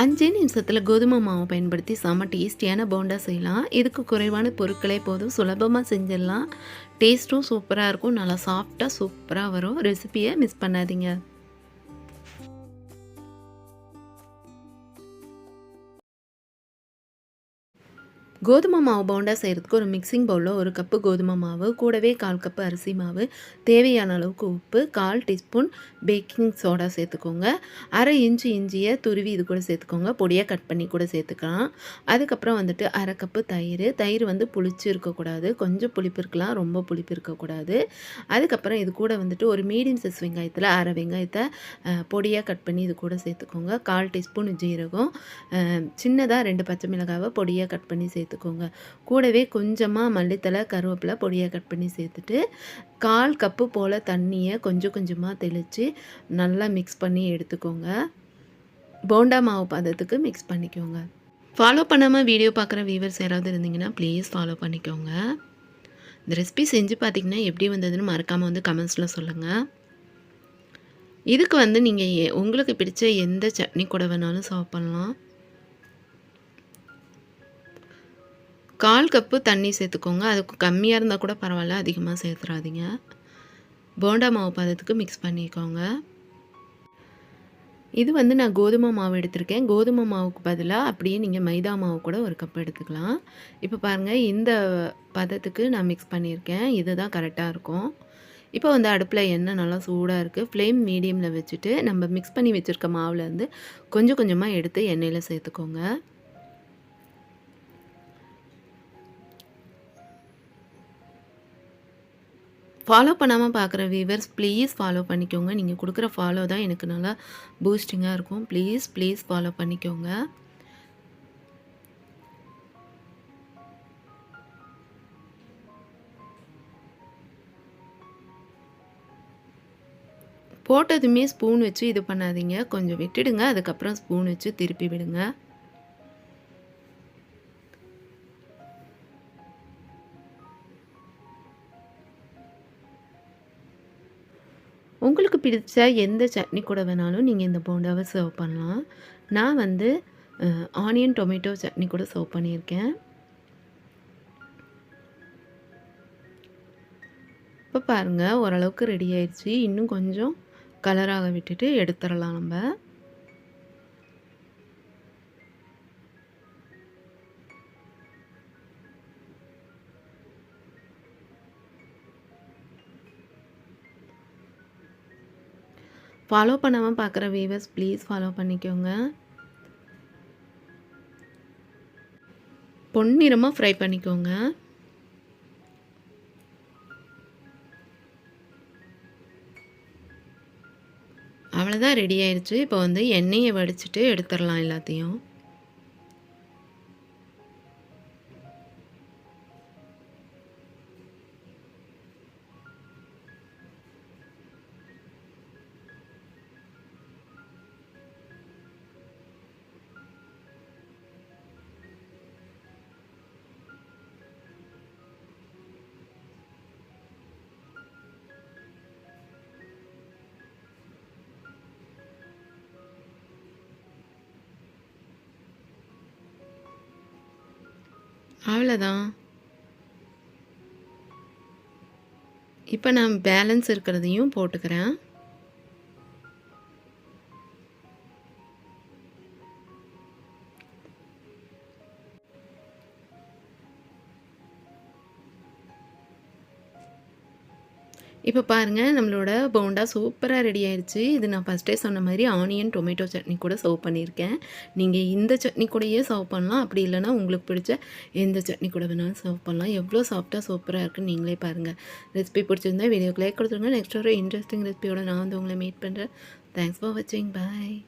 அஞ்சே நிமிஷத்தில் கோதுமை மாவை பயன்படுத்தி செம்ம டேஸ்டியான போண்டா செய்யலாம். இதுக்கு குறைவான பொருட்களே போதும். சுலபமாக செஞ்சிடலாம். டேஸ்ட்டும் சூப்பராக இருக்கும். நல்லா சாஃப்டாக சூப்பராக வரும். ரெசிபியை மிஸ் பண்ணாதீங்க. கோதுமை மாவு போண்டா செய்கிறதுக்கு ஒரு மிக்சிங் பவுலில் ஒரு கப்பு கோதுமை மாவு கூடவே கால் கப்பு அரிசி மாவு தேவையான அளவுக்கு உப்பு கால் டீஸ்பூன் பேக்கிங் சோடா சேர்த்துக்கோங்க. அரை இன்ச்சு இஞ்சியை துருவி இது கூட சேர்த்துக்கோங்க. பொடியாக கட் பண்ணி கூட சேர்த்துக்கலாம். அதுக்கப்புறம் வந்துட்டு அரை கப்பு தயிர். தயிர் வந்து புளிச்சு இருக்கக்கூடாது. கொஞ்சம் புளிப்பு இருக்கலாம். ரொம்ப புளிப்பு இருக்கக்கூடாது. அதுக்கப்புறம் இது கூட வந்துட்டு ஒரு மீடியம் சைஸ் வெங்காயத்தில் அரை வெங்காயத்தை பொடியாக கட் பண்ணி இது கூட சேர்த்துக்கோங்க. கால் டீஸ்பூன் ஜீரகம் சின்னதாக ரெண்டு பச்சை மிளகாவை பொடியாக கட் பண்ணி சேர்த்து சேர்த்துக்கோங்க கூடவே கொஞ்சமாக மல்லித்தலை கருவேப்பிலை பொடியாக கட் பண்ணி சேர்த்துட்டு கால் கப்பு போல் தண்ணியை கொஞ்சம் கொஞ்சமாக தெளித்து நல்லா மிக்ஸ் பண்ணி எடுத்துக்கோங்க. போண்டா மாவு பதத்துக்கு மிக்ஸ் பண்ணிக்கோங்க. ஃபாலோ பண்ணாமல் வீடியோ பார்க்குற வியூவர்ஸ் யாராவது இருந்தீங்கன்னா ப்ளீஸ் ஃபாலோ பண்ணிக்கோங்க. இந்த ரெசிபி செஞ்சு பார்த்திங்கன்னா எப்படி வந்ததுன்னு மறக்காமல் வந்து கமெண்ட்ஸில் சொல்லுங்கள் இதுக்கு வந்து நீங்கள் உங்களுக்கு பிடிச்ச எந்த சட்னி கூட வேணாலும் சர்வ் பண்ணலாம். கால் கப்பு தண்ணி சேர்த்துக்கோங்க. அதுக்கு கம்மியாக இருந்தால் கூட பரவாயில்ல அதிகமாக சேர்த்துறாதீங்க. போண்டா மாவு பதத்துக்கு மிக்ஸ் பண்ணிக்கோங்க. இது வந்து நான் கோதுமை மாவு எடுத்திருக்கேன். கோதுமை மாவுக்கு பதிலாக அப்படியே நீங்கள் மைதா மாவு கூட ஒரு கப் எடுத்துக்கலாம். இப்போ பாருங்கள் இந்த பதத்துக்கு நான் மிக்ஸ் பண்ணியிருக்கேன். இது தான் கரெக்டாக இருக்கும். இப்போ வந்து அடுப்பில் எண்ணெய் நல்லா சூடாக இருக்குது ஃப்ளேம் மீடியமில் வச்சுட்டு நம்ம மிக்ஸ் பண்ணி வச்சுருக்க மாவுலேருந்து கொஞ்சம் கொஞ்சமாக எடுத்து எண்ணெயில் சேர்த்துக்கோங்க. ஃபாலோ பண்ணாமல் பார்க்குற வியூவர்ஸ் ப்ளீஸ் ஃபாலோ பண்ணிக்கோங்க. நீங்கள் கொடுக்குற ஃபாலோ தான் எனக்கு நல்லா பூஸ்டிங்காக இருக்கும். ப்ளீஸ் ப்ளீஸ் ஃபாலோ பண்ணிக்கோங்க. போட்டதுமே ஸ்பூன் வச்சு இது பண்ணாதீங்க. கொஞ்சம் விட்டுடுங்க. அதுக்கப்புறம் ஸ்பூன் வச்சு திருப்பி விடுங்க. உங்களுக்கு பிடிச்ச எந்த சட்னி கூட வேணாலும் நீங்கள் இந்த போண்டாவை சர்வ் பண்ணலாம். நான் வந்து ஆனியன் டொமேட்டோ சட்னி கூட சர்வ் பண்ணியிருக்கேன். இப்போ பாருங்கள் ஓரளவுக்கு ரெடி ஆயிடுச்சு. இன்னும் கொஞ்சம் கலராக விட்டுட்டு எடுத்துடலாம் நம்ம. ஃபாலோ பண்ணாமல் பார்க்குற வீவர்ஸ் ப்ளீஸ் ஃபாலோ பண்ணிக்கோங்க. பொன்னிறமாக ஃப்ரை பண்ணிக்கோங்க. அவ்வளோதான் ரெடி ஆயிடுச்சு இப்போ வந்து எண்ணெயை வடிச்சிட்டு எடுத்துடலாம் எல்லாத்தையும். அவ்வளோதான் இப்போ நான் பேலன்ஸ் இருக்கிறதையும் போட்டுக்கிறேன். இப்போ பாருங்கள் நம்மளோட போண்டா சூப்பராக ரெடி ஆயிடுச்சு இது நான் ஃபஸ்ட்டே சொன்ன மாதிரி ஆனியன் டொமேட்டோ சட்னி கூட சர்வ் பண்ணியிருக்கேன். நீங்கள் இந்த சட்னி கூடயே சர்வ் பண்ணலாம். அப்படி இல்லைனா உங்களுக்கு பிடிச்ச எந்த சட்னி கூட வேணாலும் சர்வ் பண்ணலாம். எவ்வளோ சாஃப்டாக சூப்பராக இருக்குன்னு நீங்களே பாருங்கள் ரெசிபி பிடிச்சிருந்தா வீடியோக்கு லைக் கொடுத்துருங்க. நெக்ஸ்ட் ஒரு இன்ட்ரெஸ்டிங் ரெசிபியோட நான் வந்து உங்களை மீட் பண்ணுறேன் தேங்க்ஸ் ஃபார் வாட்சிங் பாய்